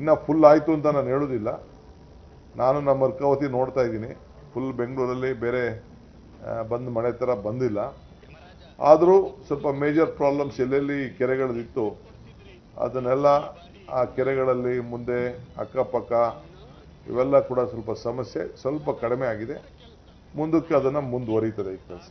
ಇನ್ನು ಫುಲ್ ಆಯಿತು ಅಂತ ನಾನು ಹೇಳೋದಿಲ್ಲ. ನಾನು ನಮ್ಮ ಅರ್ಕಾವತಿ ನೋಡ್ತಾ ಇದ್ದೀನಿ. ಫುಲ್ ಬೆಂಗಳೂರಲ್ಲಿ ಬೇರೆ ಬಂದು ಮಳೆ ಥರ ಬಂದಿಲ್ಲ. ಆದರೂ ಸ್ವಲ್ಪ ಮೇಜರ್ ಪ್ರಾಬ್ಲಮ್ಸ್ ಎಲ್ಲೆಲ್ಲಿ ಕೆರೆಗಳದಿತ್ತು ಅದನ್ನೆಲ್ಲ ಆ ಕೆರೆಗಳಲ್ಲಿ ಮುಂದೆ ಅಕ್ಕಪಕ್ಕ ಇವೆಲ್ಲ ಕೂಡ ಸ್ವಲ್ಪ ಸಮಸ್ಯೆ ಸ್ವಲ್ಪ ಕಡಿಮೆ ಆಗಿದೆ. ಮುಂದಕ್ಕೆ ಅದನ್ನು ಮುಂದುವರಿತದೆ ಈ ಕೆಲಸ.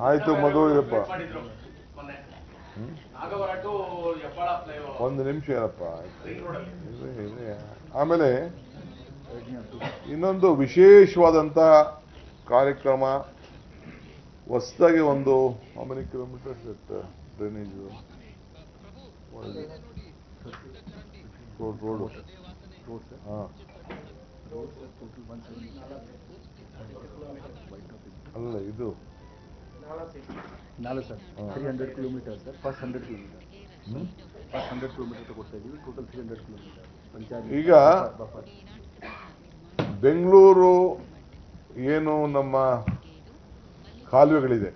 ಹೆಬ್ಬಾಳ ಇರಪ್ಪ ಒಂದು ನಿಮಿಷ ಏನಪ್ಪ ಆಯ್ತು. ಆಮೇಲೆ ಇನ್ನೊಂದು ವಿಶೇಷವಾದಂಥ ಕಾರ್ಯಕ್ರಮ ಹೊಸದಾಗಿ ಒಂದು many kilometres drainage road road. ಹಾಂ. ಅಲ್ಲ ಇದು ನಾಳೆ sir. Three hundred kilometre sir. First hundred kilometre? First hundred kilometre ಕೊಡ್ತಾ ಇದೀವಿ. Total three hundred kilometre panchayat ಈಗ ಬೆಂಗಳೂರು ಏನು ನಮ್ಮ ಕಾಲುವೆಗಳಿದೆ.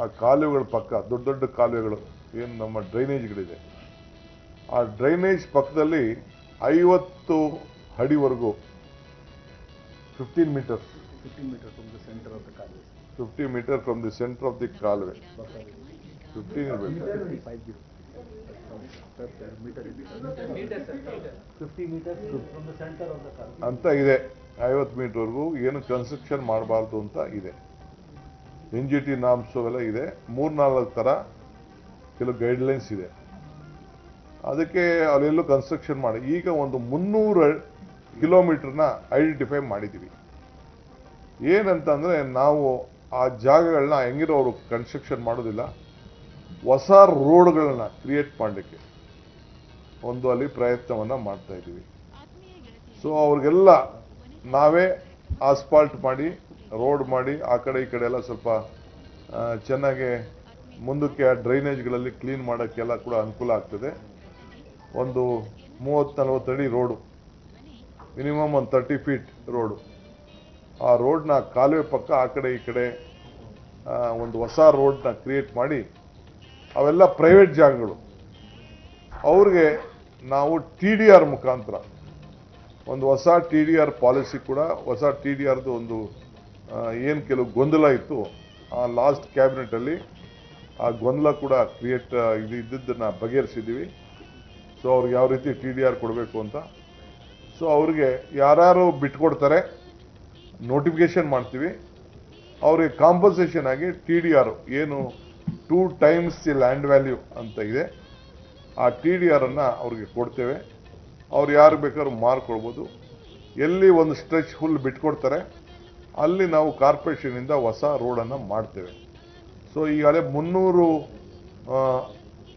ಆ ಕಾಲುವೆಗಳ ಪಕ್ಕ ದೊಡ್ಡ ದೊಡ್ಡ ಕಾಲುವೆಗಳು ಏನು ನಮ್ಮ ಡ್ರೈನೇಜ್ಗಳಿದೆ. ಆ ಡ್ರೈನೇಜ್ ಪಕ್ಕದಲ್ಲಿ ಐವತ್ತು ಅಡಿವರೆಗೂ ಫಿಫ್ಟೀನ್ ಮೀಟರ್ಸ್ ಫಿಫ್ಟೀನ್ ಮೀಟರ್ಸ್ ಒಂದು centre of the college fifty metre from the centre of the ಕಾಲುವೆ ಫಿಫ್ಟೀನ್ ಅಂತ ಇದೆ. ಐವತ್ತು ಮೀಟರ್ವರೆಗೂ ಏನು ಕನ್ಸ್ಟ್ರಕ್ಷನ್ ಮಾಡಬಾರ್ದು ಅಂತ ಇದೆ. ಎನ್ ಜಿ ಟಿ ನಾಮ್ಸ್ ಅವೆಲ್ಲ ಇದೆ. ಮೂರ್ನಾಲ್ಕು ಥರ ಕೆಲವು ಗೈಡ್ಲೈನ್ಸ್ ಇದೆ. ಅದಕ್ಕೆ ಅಲ್ಲೆಲ್ಲೂ ಕನ್ಸ್ಟ್ರಕ್ಷನ್ ಮಾಡಿ. ಈಗ ಒಂದು ಮುನ್ನೂರು ಕಿಲೋಮೀಟರ್ನ ಐಡೆಂಟಿಫೈ ಮಾಡಿದ್ದೀವಿ. ಏನಂತಂದರೆ ನಾವು ಆ ಜಾಗಗಳನ್ನ ಹೆಂಗಿರೋ ಅವರು ಕನ್ಸ್ಟ್ರಕ್ಷನ್ ಮಾಡೋದಿಲ್ಲ, ಹೊಸ ರೋಡ್ಗಳನ್ನ ಕ್ರಿಯೇಟ್ ಮಾಡಲಿಕ್ಕೆ ಒಂದು ಅಲ್ಲಿ ಪ್ರಯತ್ನವನ್ನು ಮಾಡ್ತಾ ಇದ್ದೀವಿ. ಸೊ ಅವ್ರಿಗೆಲ್ಲ ನಾವೇ ಆಸ್ಪಾಲ್ಟ್ ಮಾಡಿ ರೋಡ್ ಮಾಡಿ, ಆ ಕಡೆ ಈ ಕಡೆ ಎಲ್ಲ ಸ್ವಲ್ಪ ಚೆನ್ನಾಗಿ ಮುಂದಕ್ಕೆ ಆ ಡ್ರೈನೇಜ್ಗಳಲ್ಲಿ ಕ್ಲೀನ್ ಮಾಡೋಕ್ಕೆಲ್ಲ ಕೂಡ ಅನುಕೂಲ ಆಗ್ತದೆ. ಒಂದು ಮೂವತ್ತು ನಲ್ವತ್ತು ಅಡಿ ರೋಡು ಮಿನಿಮಮ್ ಒಂದು ತರ್ಟಿ ಫೀಟ್ ರೋಡು ಆ ರೋಡ್ನ ಕಾಲುವೆ ಪಕ್ಕ ಆ ಕಡೆ ಈ ಕಡೆ ಒಂದು ಹೊಸ ರೋಡ್ನ ಕ್ರಿಯೇಟ್ ಮಾಡಿ ಅವೆಲ್ಲ ಪ್ರೈವೇಟ್ ಜಾಗಗಳು. ಅವ್ರಿಗೆ ನಾವು ಟಿ ಡಿ ಆರ್ ಮುಖಾಂತರ, ಒಂದು ಹೊಸ ಟಿ ಡಿ ಆರ್ ಪಾಲಿಸಿ ಕೂಡ, ಹೊಸ ಟಿ ಡಿ ಆರ್ದು ಒಂದು ಏನು ಕೆಲವು ಗೊಂದಲ ಇತ್ತು, ಆ ಲಾಸ್ಟ್ ಕ್ಯಾಬಿನೆಟಲ್ಲಿ ಆ ಗೊಂದಲ ಕೂಡ ಕ್ರಿಯೇಟ್ ಇದು ಇದ್ದದ್ದನ್ನು ಬಗೆಹರಿಸಿದ್ದೀವಿ. ಸೊ ಅವ್ರಿಗೆ ಯಾವ ರೀತಿ ಟಿ ಡಿ ಆರ್ ಕೊಡಬೇಕು ಅಂತ. ಸೊ ಅವ್ರಿಗೆ ಯಾರ್ಯಾರು ಬಿಟ್ಕೊಡ್ತಾರೆ ನೋಟಿಫಿಕೇಶನ್ ಮಾಡ್ತೀವಿ. ಅವರಿಗೆ ಕಾಂಪನ್ಸೇಷನ್ ಆಗಿ ಟಿ ಡಿ ಆರ್ ಏನು two times the land value ಅಂತ ಇದೆ. ಆ ಟಿ ಡಿ ಆರನ್ನು ಅವ್ರಿಗೆ ಕೊಡ್ತೇವೆ. ಅವ್ರು ಯಾರು ಬೇಕಾದ್ರೂ ಮಾರ್ಕೊಳ್ಬೋದು ಎಲ್ಲಿ ಒಂದು ಸ್ಟ್ರೆಚ್ ಫುಲ್ ಬಿಟ್ಕೊಡ್ತಾರೆ, ಅಲ್ಲಿ ನಾವು ಕಾರ್ಪೊರೇಷನಿಂದ ಹೊಸ ರೋಡನ್ನು ಮಾಡ್ತೇವೆ. ಸೊ ಈಗಾಗಲೇ ಮುನ್ನೂರು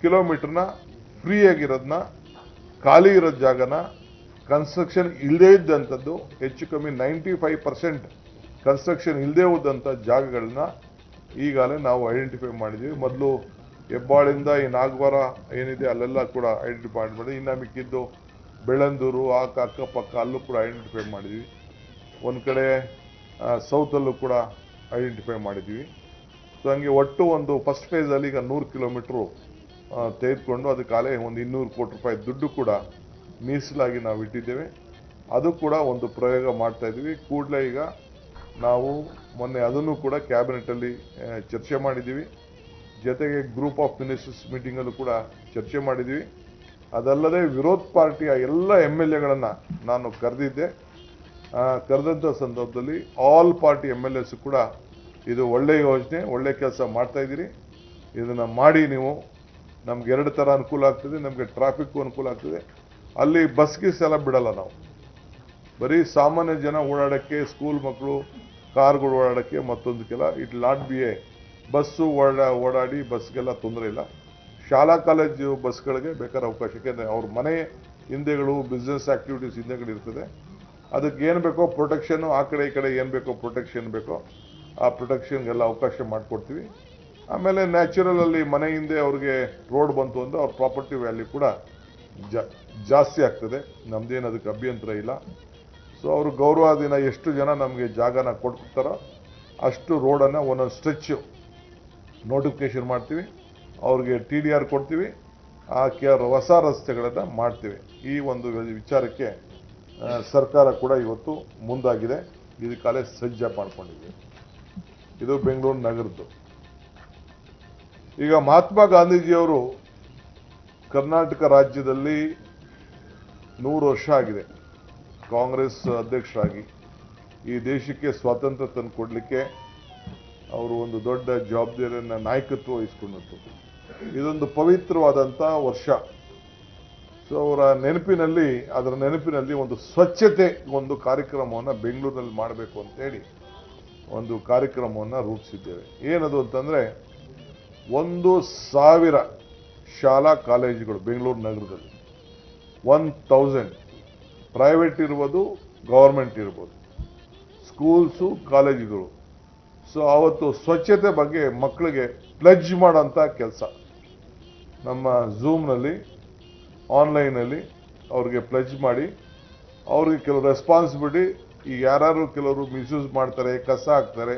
ಕಿಲೋಮೀಟರ್ನ ಫ್ರೀಯಾಗಿರೋದನ್ನ ಖಾಲಿ ಇರೋ ಜಾಗನ ಕನ್ಸ್ಟ್ರಕ್ಷನ್ ಇಲ್ಲದೇ ಇದ್ದಂಥದ್ದು ಹೆಚ್ಚು ಕಮ್ಮಿ ನೈಂಟಿ ಫೈವ್ ಪರ್ಸೆಂಟ್ ಕನ್ಸ್ಟ್ರಕ್ಷನ್ ಇಲ್ಲದೇ ಹೋದಂಥ ಜಾಗಗಳನ್ನ ಈಗಾಗಲೇ ನಾವು ಐಡೆಂಟಿಫೈ ಮಾಡಿದ್ದೀವಿ. ಮೊದಲು ಹೆಬ್ಬಾಳಿಂದ ಈ ನಾಗವಾರ ಏನಿದೆ ಅಲ್ಲೆಲ್ಲ ಕೂಡ ಐಡೆಂಟಿಫೈ ಮಾಡಿ ಇನ್ನು ಮಿಕ್ಕಿದ್ದು ಬೆಳ್ಳಂದೂರು, ಆ ಅಕ್ಕಪಕ್ಕ ಅಲ್ಲೂ ಕೂಡ ಐಡೆಂಟಿಫೈ ಮಾಡಿದ್ವಿ. ಒಂದು ಕಡೆ ಸೌತಲ್ಲೂ ಕೂಡ ಐಡೆಂಟಿಫೈ ಮಾಡಿದ್ವಿ. ಸೊ ಹಂಗೆ ಒಟ್ಟು ಒಂದು ಫಸ್ಟ್ ಫೇಸಲ್ಲಿ ಈಗ ನೂರು ಕಿಲೋಮೀಟ್ರು ತೆಗೆದುಕೊಂಡು ಅದಕ್ಕಾಲೇ ಒಂದು ಇನ್ನೂರು ಕೋಟಿ ರೂಪಾಯಿ ದುಡ್ಡು ಕೂಡ ಮೀಸಲಾಗಿ ನಾವು ಇಟ್ಟಿದ್ದೇವೆ. ಅದು ಕೂಡ ಒಂದು ಪ್ರಯೋಗ ಮಾಡ್ತಾ ಇದ್ದೀವಿ. ಕೂಡಲೇ ಈಗ ನಾವು ಮೊನ್ನೆ ಅದನ್ನು ಕೂಡ ಕ್ಯಾಬಿನೆಟಲ್ಲಿ ಚರ್ಚೆ ಮಾಡಿದ್ದೀವಿ. ಜೊತೆಗೆ ಗ್ರೂಪ್ ಆಫ್ ಮಿನಿಸ್ಟರ್ಸ್ ಮೀಟಿಂಗಲ್ಲೂ ಕೂಡ ಚರ್ಚೆ ಮಾಡಿದ್ದೀವಿ. ಅದಲ್ಲದೆ ವಿರೋಧ ಪಾರ್ಟಿಯ ಎಲ್ಲ ಎಂ ಎಲ್ ಎಗಳನ್ನು ನಾನು ಕರೆದಿದ್ದೆ. ಕರೆದಂಥ ಸಂದರ್ಭದಲ್ಲಿ all party M L S ಕೂಡ ಇದು ಒಳ್ಳೆಯ ಯೋಜನೆ ಒಳ್ಳೆಯ ಕೆಲಸ ಮಾಡ್ತಾ ಇದ್ದೀರಿ. ಇದನ್ನು ಮಾಡಿ ನೀವು, ನಮ್ಗೆ ಎರಡು ಥರ ಅನುಕೂಲ ಆಗ್ತದೆ, ನಮಗೆ ಟ್ರಾಫಿಕ್ಕು ಅನುಕೂಲ ಆಗ್ತದೆ. ಅಲ್ಲಿ ಬಸ್ ಗಿಸ್ ಎಲ್ಲ ಬಿಡಲ್ಲ ನಾವು. ಬರೀ ಸಾಮಾನ್ಯ ಜನ ಓಡಾಡೋಕ್ಕೆ ಸ್ಕೂಲ್ ಮಕ್ಕಳು, ಕಾರ್ಗಳು ಓಡಾಡೋಕ್ಕೆ ಮತ್ತೊಂದಕ್ಕೆಲ್ಲ it not be a bus ಓಡಾ, ಓಡಾಡಿ ಬಸ್ಗೆಲ್ಲ ತೊಂದರೆ ಇಲ್ಲ. ಶಾಲಾ, ಕಾಲೇಜು ಬಸ್ಗಳಿಗೆ ಬೇಕಾದ ಅವಕಾಶ, ಯಾಕೆಂದರೆ ಅವ್ರ ಮನೆ ಹಿಂದೆಗಳು ಬಿಸ್ನೆಸ್ ಆ್ಯಕ್ಟಿವಿಟೀಸ್ ಹಿಂದೆಗಳು ಇರ್ತದೆ. ಅದಕ್ಕೆ ಏನು ಬೇಕೋ ಪ್ರೊಟೆಕ್ಷನ್ನು ಆ ಕಡೆ ಈ ಕಡೆ ಏನು ಬೇಕೋ ಪ್ರೊಟೆಕ್ಷನ್ ಬೇಕೋ, ಆ ಪ್ರೊಟೆಕ್ಷನ್ಗೆಲ್ಲ ಅವಕಾಶ ಮಾಡಿಕೊಡ್ತೀವಿ. ಆಮೇಲೆ ನ್ಯಾಚುರಲಲ್ಲಿ ಮನೆ ಹಿಂದೆ ಅವ್ರಿಗೆ ರೋಡ್ ಬಂತು ಅಂದರೆ ಅವ್ರ ಪ್ರಾಪರ್ಟಿ ವ್ಯಾಲ್ಯೂ ಕೂಡ ಜಾಸ್ತಿ ಆಗ್ತದೆ. ನಮ್ದೇನು ಅದಕ್ಕೆ ಅಭ್ಯಂತರ ಇಲ್ಲ. ಸೊ ಅವರು ಗೌರವ ದಿನ ಎಷ್ಟು ಜನ ನಮಗೆ ಜಾಗನ ಕೊಡ್ತಾರೋ ಅಷ್ಟು ರೋಡನ್ನು ಒಂದೊಂದು ಸ್ಟ್ರೆಚ್ ನೋಟಿಫಿಕೇಶನ್ ಮಾಡ್ತೀವಿ. ಅವ್ರಿಗೆ ಟಿ ಡಿ ಆರ್ ಕೊಡ್ತೀವಿ. ಆ ಕೆ, ಹೊಸ ರಸ್ತೆಗಳನ್ನು ಮಾಡ್ತೀವಿ. ಈ ಒಂದು ವಿಚಾರಕ್ಕೆ ಸರ್ಕಾರ ಕೂಡ ಇವತ್ತು ಮುಂದಾಗಿದೆ. ಇದಕ್ಕಾಲೇ ಸಜ್ಜ ಮಾಡ್ಕೊಂಡಿದೆ ಇದು ಬೆಂಗಳೂರು ನಗರದ್ದು. ಈಗ ಮಹಾತ್ಮ ಗಾಂಧೀಜಿಯವರು ಕರ್ನಾಟಕ ರಾಜ್ಯದಲ್ಲಿ ನೂರು ವರ್ಷ ಆಗಿದೆ. ಕಾಂಗ್ರೆಸ್ ಅಧ್ಯಕ್ಷರಾಗಿ. ಈ ದೇಶಕ್ಕೆ ಸ್ವಾತಂತ್ರ್ಯ ತಂದು ಕೊಡಲಿಕ್ಕೆ ಅವರು ಒಂದು ದೊಡ್ಡ ಜವಾಬ್ದಾರಿಯನ್ನು ನಾಯಕತ್ವ ವಹಿಸಿಕೊಂಡಂಥದ್ದು. ಇದೊಂದು ಪವಿತ್ರವಾದಂಥ ವರ್ಷ. ಸೊ ಅವರ ನೆನಪಿನಲ್ಲಿ, ಅದರ ನೆನಪಿನಲ್ಲಿ ಒಂದು ಸ್ವಚ್ಛತೆ ಒಂದು ಕಾರ್ಯಕ್ರಮವನ್ನು ಬೆಂಗಳೂರಿನಲ್ಲಿ ಮಾಡಬೇಕು ಅಂತೇಳಿ ಒಂದು ಕಾರ್ಯಕ್ರಮವನ್ನು ರೂಪಿಸಿದ್ದೇವೆ. ಏನದು ಅಂತಂದರೆ, ಒಂದು ಸಾವಿರ ಶಾಲಾ ಕಾಲೇಜುಗಳು ಬೆಂಗಳೂರು ನಗರದಲ್ಲಿ. ಒನ್ ತೌಸಂಡ್ ಪ್ರೈವೇಟ್ ಇರ್ಬೋದು ಗೌರ್ಮೆಂಟ್ ಇರ್ಬೋದು. ಸ್ಕೂಲ್ಸು ಕಾಲೇಜುಗಳು. ಸೊ ಅವತ್ತು ಸ್ವಚ್ಛತೆ ಬಗ್ಗೆ ಮಕ್ಕಳಿಗೆ ಪ್ಲಜ್ ಮಾಡೋಂಥ ಕೆಲಸ. ನಮ್ಮ ಝೂಮ್ನಲ್ಲಿ ಆನ್ಲೈನಲ್ಲಿ ಅವ್ರಿಗೆ ಪ್ಲಜ್ ಮಾಡಿ, ಅವ್ರಿಗೆ ಕೆಲವು ರೆಸ್ಪಾನ್ಸಿಬಿಲಿಟಿ ಈಗ ಯಾರು ಕೆಲವರು ಮಿಸ್ಯೂಸ್ ಮಾಡ್ತಾರೆ, ಕಸ ಹಾಕ್ತಾರೆ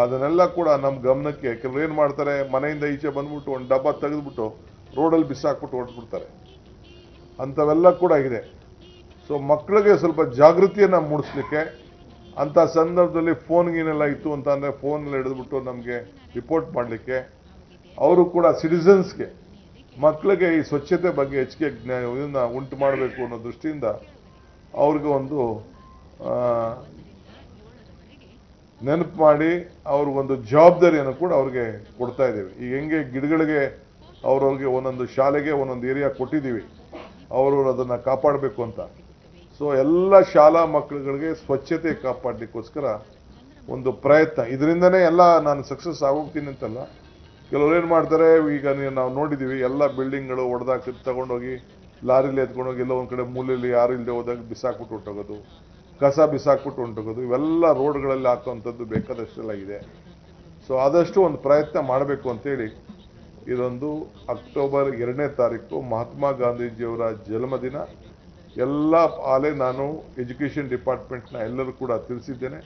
ಅದನ್ನೆಲ್ಲ ಕೂಡ ನಮ್ಮ ಗಮನಕ್ಕೆ ಕೆಲವರು ಏನು ಮಾಡ್ತಾರೆ, ಮನೆಯಿಂದ ಈಚೆ ಬಂದ್ಬಿಟ್ಟು ಒಂದು ಡಬ್ಬ ತೆಗೆದುಬಿಟ್ಟು ರೋಡಲ್ಲಿ ಬಿಸಾಕ್ಬಿಟ್ಟು ಹೊರಟ್ಬಿಡ್ತಾರೆ. ಅಂಥವೆಲ್ಲ ಕೂಡ ಇದೆ. ಸೊ ಮಕ್ಕಳಿಗೆ ಸ್ವಲ್ಪ ಜಾಗೃತಿಯನ್ನು ಮೂಡಿಸ್ಲಿಕ್ಕೆ ಅಂಥ ಸಂದರ್ಭದಲ್ಲಿ ಫೋನ್ಗೇನೆಲ್ಲ ಇತ್ತು ಅಂತ ಅಂದರೆ ಫೋನಲ್ಲಿ ಹಿಡಿದ್ಬಿಟ್ಟು ನಮಗೆ ರಿಪೋರ್ಟ್ ಮಾಡಲಿಕ್ಕೆ. ಅವರು ಕೂಡ ಸಿಟಿಸನ್ಸ್ಗೆ ಮಕ್ಕಳಿಗೆ ಈ ಸ್ವಚ್ಛತೆ ಬಗ್ಗೆ ಹೆಚ್ಚಿಗೆ ಜ್ಞಾನ ಇದನ್ನ ಉಂಟು ಮಾಡಬೇಕು ಅನ್ನೋ ದೃಷ್ಟಿಯಿಂದ ಅವ್ರಿಗೆ ಒಂದು ನೆನಪು ಮಾಡಿ ಅವ್ರಿಗೊಂದು ಜವಾಬ್ದಾರಿಯನ್ನು ಕೂಡ ಅವ್ರಿಗೆ ಕೊಡ್ತಾ ಇದ್ದೀವಿ. ಈಗ ಹೆಂಗೆ ಗಿಡಗಳಿಗೆ ಅವ್ರವ್ರಿಗೆ ಒಂದೊಂದು ಶಾಲೆಗೆ ಒಂದೊಂದು ಏರಿಯಾ ಕೊಟ್ಟಿದ್ದೀವಿ. ಅವರು ಅದನ್ನು ಕಾಪಾಡಬೇಕು ಅಂತ. ಸೊ ಎಲ್ಲ ಶಾಲಾ ಮಕ್ಕಳುಗಳಿಗೆ ಸ್ವಚ್ಛತೆ ಕಾಪಾಡಲಿಕ್ಕೋಸ್ಕರ ಒಂದು ಪ್ರಯತ್ನ. ಇದರಿಂದನೇ ಎಲ್ಲ ನಾನು ಸಕ್ಸಸ್ ಆಗೋಗ್ತೀನಿ ಅಂತಲ್ಲ. ಕೆಲವ್ರು ಏನು ಮಾಡ್ತಾರೆ, ಈಗ ನೀವು ನೋಡಿದ್ದೀವಿ ಎಲ್ಲ ಬಿಲ್ಡಿಂಗ್ಗಳು ಹೊಡೆದಾಕಿ ತಗೊಂಡೋಗಿ ಲಾರಿಲಿ ಎತ್ಕೊಂಡೋಗಿ ಎಲ್ಲ ಒಂದು ಕಡೆ ಮೂಲೆಯಲ್ಲಿ ಯಾರು ಇಲ್ಲದೆ ಹೋದಾಗ ಬಿಸಾಕ್ಬಿಟ್ಟು ಹೊಂಟೋಗೋದು ಕಸ ಬಿಸಾಕ್ಬಿಟ್ಟು ಹೊಂಟೋಗೋದು ಇವೆಲ್ಲ ರೋಡ್ಗಳಲ್ಲಿ ಹಾಕುವಂಥದ್ದು ಬೇಕಾದಷ್ಟೆಲ್ಲ ಇದೆ. ಸೊ ಆದಷ್ಟು ಒಂದು ಪ್ರಯತ್ನ ಮಾಡಬೇಕು ಅಂತೇಳಿ ಇದೊಂದು ಅಕ್ಟೋಬರ್ ಎರಡನೇ ತಾರೀಕು ಮಹಾತ್ಮ ಗಾಂಧೀಜಿಯವರ ಜನ್ಮದಿನ. ಎಲ್ಲ ಆಲೆ ನಾನು ಎಜುಕೇಷನ್ ಡಿಪಾರ್ಟ್ಮೆಂಟ್ನ ಎಲ್ಲರೂ ಕೂಡ ತಿಳಿಸಿದ್ದೇನೆ.